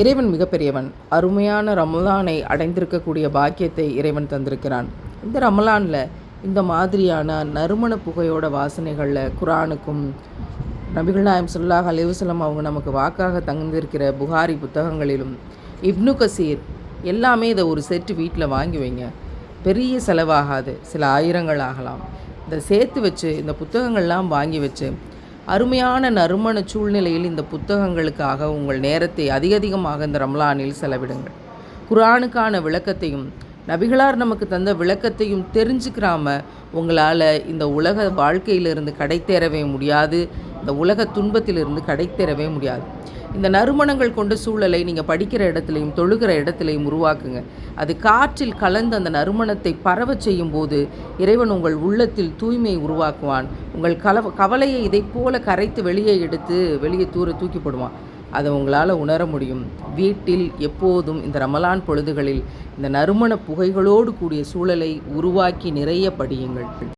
இறைவன் மிகப்பெரியவன். அருமையான ரமலானை அடைந்திருக்கக்கூடிய பாக்கியத்தை இறைவன் தந்திருக்கிறான். இந்த ரமலானில் இந்த மாதிரியான நறுமண புகையோட வாசனைகளில் குரானுக்கும் நபிகள் நாயம் சுல்லாஹ் அலிவசலம் அவங்க நமக்கு வாக்காக தங்கியிருக்கிற புகாரி புத்தகங்களிலும் இப்னு கசீர் எல்லாமே இதை ஒரு செட்டு வீட்டில் வாங்கி வைங்க. பெரிய செலவாகாது. சில ஆயிரங்கள் ஆகலாம். இதை சேர்த்து வச்சு இந்த புத்தகங்கள்லாம் வாங்கி வச்சு அருமையான நறுமண சூழ்நிலையில் இந்த புத்தகங்களுக்காக உங்கள் நேரத்தை அதிகதிகமாக இந்த ரம்லானில் செலவிடுங்கள். குரானுக்கான விளக்கத்தையும் நபிகளார் நமக்கு தந்த விளக்கத்தையும் தெரிஞ்சுக்கிறாம உங்களால் இந்த உலக வாழ்க்கையிலிருந்து கடை தேரவே முடியாது இந்த உலக துன்பத்திலிருந்து கடை தேரவே முடியாது. இந்த நறுமணங்கள் கொண்ட சூழலை நீங்கள் படிக்கிற இடத்துலையும் தொழுகிற இடத்துலையும் உருவாக்குங்க. அது காற்றில் கலந்து அந்த நறுமணத்தை பரவச் செய்யும் போது இறைவன் உங்கள் உள்ளத்தில் தூய்மையை உருவாக்குவான். உங்கள் கலவ கவலையை இதை போல கரைத்து வெளியே எடுத்து வெளியே தூர தூக்கி போடுவான். அதை உங்களால் உணர முடியும். வீட்டில் எப்போதும் இந்த ரமலான் பொழுதுகளில் இந்த நறுமண புகைகளோடு கூடிய சூழலை உருவாக்கி நிறைய படியுங்கள்.